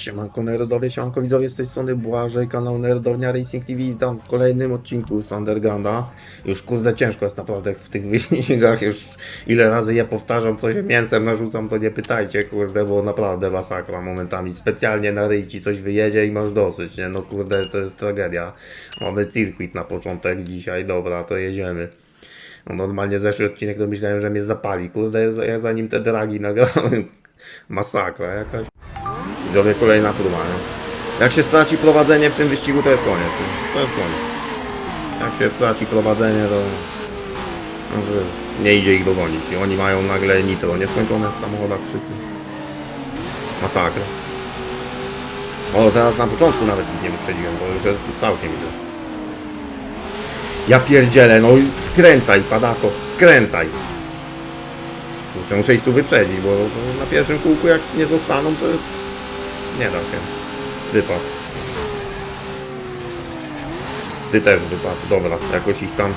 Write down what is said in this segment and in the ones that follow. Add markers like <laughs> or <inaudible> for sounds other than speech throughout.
Siemanko Nerdowie, siemanko widzowie z tej strony Błażej, kanał Nerdownia Racing TV Witam w kolejnym odcinku z Już kurde ciężko jest naprawdę w tych <laughs> wyścigach, już ile razy ja powtarzam, co się mięsem narzucam, to nie pytajcie kurde, bo naprawdę masakra momentami. Specjalnie na ryj ci coś wyjedzie i masz dosyć, nie? No kurde, to jest tragedia. Mamy circuit na początek dzisiaj, dobra, to jedziemy. No normalnie zeszły odcinek to myślałem, że mnie zapali, kurde, ja zanim te dragi nagrałem. <laughs> Masakra jakaś Widzowie, kolejna próba, nie? Jak się straci prowadzenie w tym wyścigu, to jest koniec. Nie? To jest koniec. Jak się straci prowadzenie, to... no, że nie idzie ich dogonić. Oni mają nagle nitro nieskończone w samochodach wszyscy. Masakra. O, teraz na początku nawet ich nie wyprzedziłem, bo już jest całkiem źle. Ja pierdzielę, no i skręcaj, padako, skręcaj. Kurczę, muszę ich tu wyprzedzić, bo na pierwszym kółku jak nie zostaną, to jest... Nie da się. Wypad. Ty też wypad. Dobra, jakoś ich tam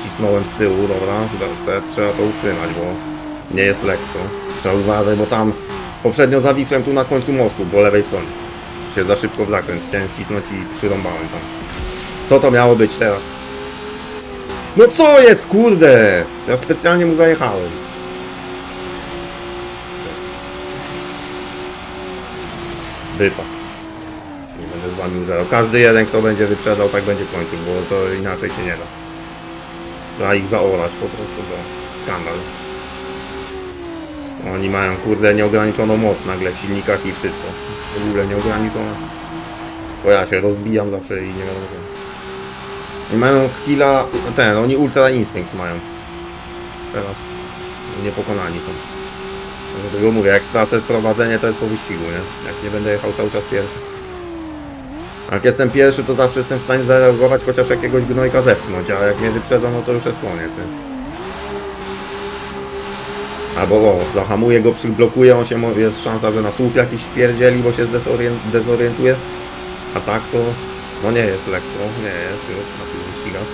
ścisnąłem z tyłu, dobra. Trzeba to utrzymać, bo nie jest lekko. Trzeba uważać, bo tam poprzednio zawisłem tu na końcu mostu, po lewej stronie. Się za szybko w zakręt chciałem wcisnąć i przyrąbałem tam. Co to miało być teraz? No co jest, kurde! Ja specjalnie mu zajechałem. Wypad. Nie będę z wami użerał. Każdy jeden, kto będzie wyprzedzał, tak będzie kończył, bo to inaczej się nie da. Trzeba ich zaorać po prostu, bo skandal. Oni mają, kurde, nieograniczoną moc nagle w silnikach i wszystko. W ogóle nieograniczone. Bo ja się rozbijam zawsze i nie wiadomo co. I mają skilla, ten, oni ultra instynkt mają. Teraz. Niepokonani są. Dlatego mówię, jak stracę prowadzenie, to jest po wyścigu, nie? Jak nie będę jechał cały czas pierwszy. A Jak jestem pierwszy, to zawsze jestem w stanie zareagować, chociaż jakiegoś gnojka zepchnąć, a jak mnie wyprzedzą, no to już jest koniec, nie? Albo o, zahamuję go, przyblokuję, on się, jest szansa, że na słup jakiś wpierdzieli, bo się dezorientuje. A tak to, no nie jest lekko, nie jest już na tych wyścigach.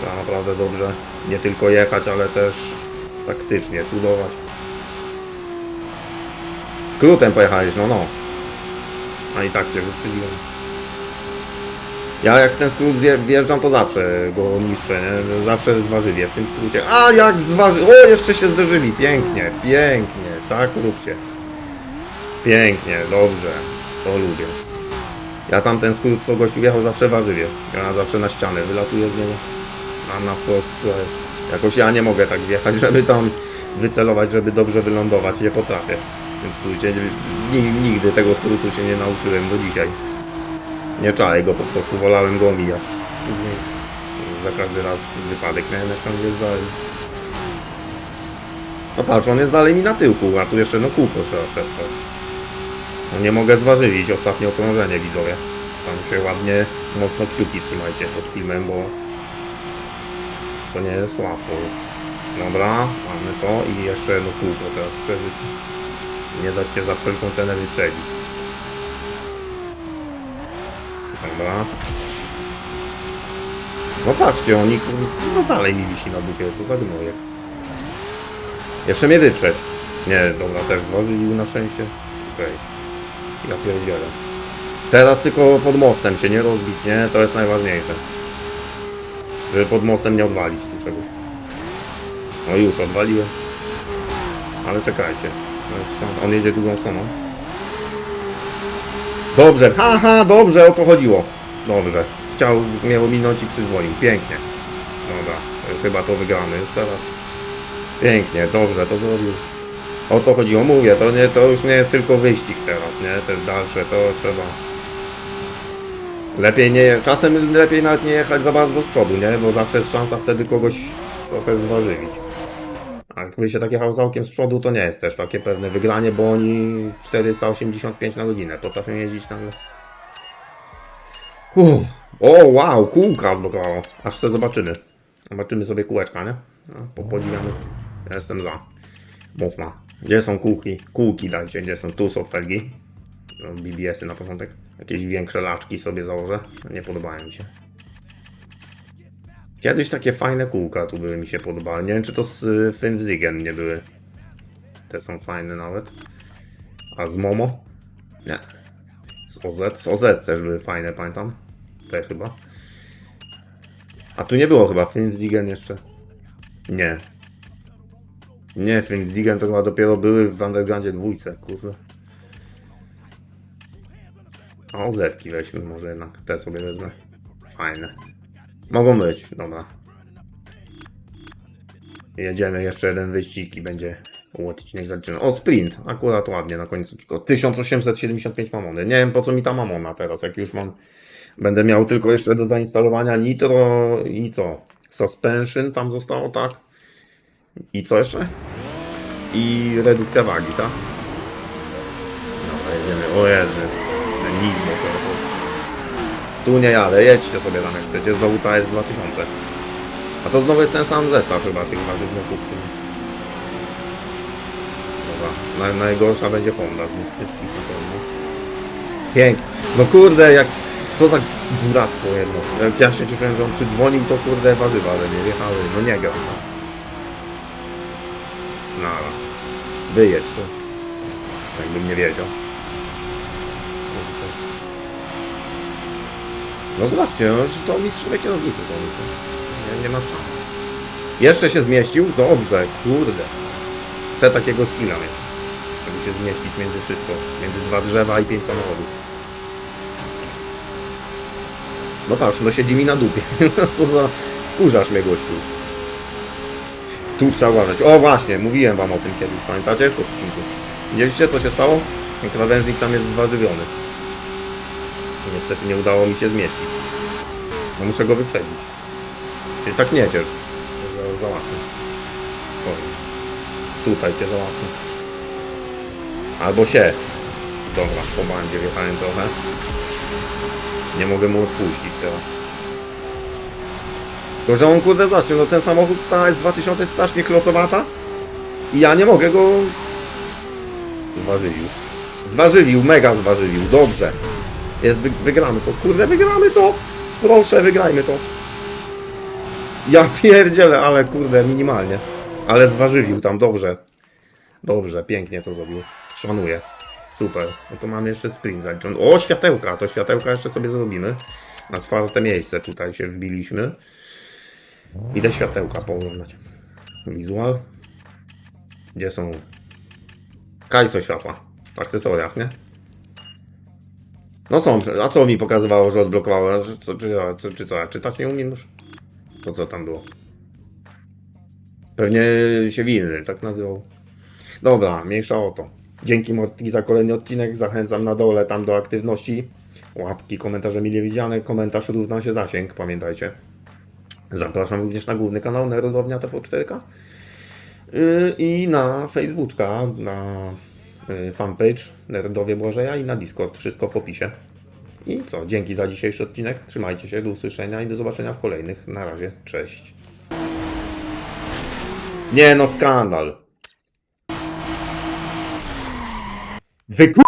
Trzeba naprawdę dobrze nie tylko jechać, ale też faktycznie cudować. Skrótem pojechałeś, no no. A i tak cię wyprzedziłem. Ja jak w ten skrót wje- wjeżdżam, to zawsze go niszczę, nie? Zawsze zważywie w tym skrócie. A jak zważy... O, jeszcze się zderzyli. Pięknie, pięknie. Tak róbcie. Pięknie, dobrze. To lubię. Ja tam ten skrót, co gościu wjechał, zawsze warzywie. Ja zawsze na ścianę wylatuję z niego. A na wprost, to jest... Jakoś ja nie mogę tak wjechać, żeby tam wycelować, żeby dobrze wylądować. Nie potrafię. Tym skrócie Ni- nigdy tego skrótu się nie nauczyłem do dzisiaj. Nie czaję go po prostu, wolałem go omijać. Później za każdy raz wypadek miałem jak tam wjeżdżali. No patrz, on jest dalej mi na tyłku, a tu jeszcze no kółko trzeba przetrwać. No nie mogę zważywić ostatnie okrążenie widzowie. Tam się ładnie, mocno kciuki trzymajcie pod filmem, bo to nie jest łatwo już. Dobra, mamy to i jeszcze no kółko teraz przeżyć. Nie dać się za wszelką cenę wyprzedzić. Dobra. No patrzcie, oni no dalej mi wisi na dupie, co za gnojek. Jeszcze mnie wyprzeć. Nie, dobra, też zważyli na szczęście. Okej. Ja pierdzielę. Teraz tylko pod mostem się nie rozbić, nie? To jest najważniejsze. Żeby pod mostem nie odwalić tu czegoś. No już, odwaliłem. Ale czekajcie. Szansa. On jedzie drugą stroną. Dobrze, haha, dobrze, o to chodziło. Dobrze. Chciał mnie ominąć i przyzwolił. Pięknie. Dobra, chyba to wygramy już teraz. Pięknie, dobrze, to zrobił. O to chodziło, mówię, to, nie, to już nie jest tylko wyścig teraz, nie? Te dalsze, to trzeba... Lepiej nie, czasem lepiej nawet nie jechać za bardzo z przodu, nie? Bo zawsze jest szansa wtedy kogoś trochę zważywić. A jak się tak jechał całkiem z przodu, to nie jest też takie pewne wygranie, bo oni 485 na godzinę potrafią jeździć nagle. Uff. O, wow, kółka odblokowało. Aż se zobaczymy. Zobaczymy sobie kółeczka, nie? No, po- podziwiamy. Ja jestem za. Mówna. Gdzie są kółki? Kółki dajcie, gdzie są? Tu są felgi. No, BBS-y na początek. Jakieś większe laczki sobie założę. Nie podobają mi się. Kiedyś takie fajne kółka tu były mi się podobały. Nie wiem czy to z y, nie były. Te są fajne nawet. A z Momo? Nie. Z OZ, z OZ też były fajne, pamiętam. Te chyba. A tu nie było chyba Filmsdigen jeszcze. Nie. Nie, Filmsdigen to chyba dopiero były w Undergroundzie dwójce, kurde. A OZ-ki weźmy może jednak, te sobie wezmę. Fajne. Mogą być, dobra. Jedziemy, jeszcze jeden wyścig i będzie odcinek zaliczony. O, sprint, akurat ładnie na końcu. Tylko 1875 mamony. Nie wiem po co mi ta mamona teraz, jak już mam. Będę miał tylko jeszcze do zainstalowania nitro i co? Suspension tam zostało, tak? I co jeszcze? I redukcja wagi, tak? Dobra, jedziemy. O Jezu, to. Tu nie jadę, jedźcie sobie tam jak chcecie, znowu ta jest 2000. A to znowu jest ten sam zestaw chyba tych warzywników. czy nie? Dobra, naj, najgorsza będzie Honda z nich wszystkich na pewno. Pięknie. No kurde, jak... Co za buractwo jedno. Jak ja się cieszyłem, że on przydzwonił, to kurde warzywa, ale nie wjechały. No nie gra. No. Nara. Wyjedź to. Jakbym nie wiedział. No zobaczcie, no, że to mistrzowie kierownicy są już. Nie, nie ma szans. Jeszcze się zmieścił? Dobrze, kurde. Chcę takiego skilla mieć. Żeby się zmieścić między wszystko. Między dwa drzewa i pięć samochodów. No patrz, no siedzi mi na dupie. <laughs> Co za... Wkurzasz mnie, gościu. Tu trzeba uważać. O właśnie, mówiłem wam o tym kiedyś, pamiętacie? W odcinku. Widzieliście, co się stało? Ten krawężnik tam jest zwarzywiony. I niestety nie udało mi się zmieścić. No muszę go wyprzedzić. Się tak nie ciesz. Cię za- Załatwię. Oj. Tutaj cię załatwię. Albo się. Dobra, po bandzie wjechałem trochę. Nie mogę mu odpuścić teraz. To, że on kurde zobaczcie, no ten samochód ta S2000 jest strasznie klocowata i ja nie mogę go... Zważywił. Zważywił, mega zważywił, dobrze. Jest, wy, wygramy to, kurde, wygramy to! Proszę, wygrajmy to. Ja <laughs> pierdzielę, ale kurde, minimalnie. Ale zważywił tam, dobrze. Dobrze, pięknie to zrobił. Szanuję. Super. No to mamy jeszcze sprint zaliczony. O, światełka, to światełka jeszcze sobie zrobimy. Na czwarte miejsce tutaj się wbiliśmy. Idę światełka pooglądać. Wizual. Gdzie są? Kajso światła. W akcesoriach, nie? No są, a co mi pokazywało, że odblokowało? Czy, czy, czy, czy co, ja czytać nie umiem już? To co tam było? Pewnie się winny, tak nazywał. Dobra, mniejsza o to. Dzięki Morty za kolejny odcinek. Zachęcam na dole tam do aktywności. Łapki, komentarze mile widziane. Komentarz równa się zasięg, pamiętajcie. Zapraszam również na główny kanał Narodownia TV4K yy, i na Facebooka, na fanpage Nerdowie Błażeja i na Discord. Wszystko w opisie. I co? Dzięki za dzisiejszy odcinek. Trzymajcie się, do usłyszenia i do zobaczenia w kolejnych. Na razie, cześć. Nie no, skandal. Wy ku-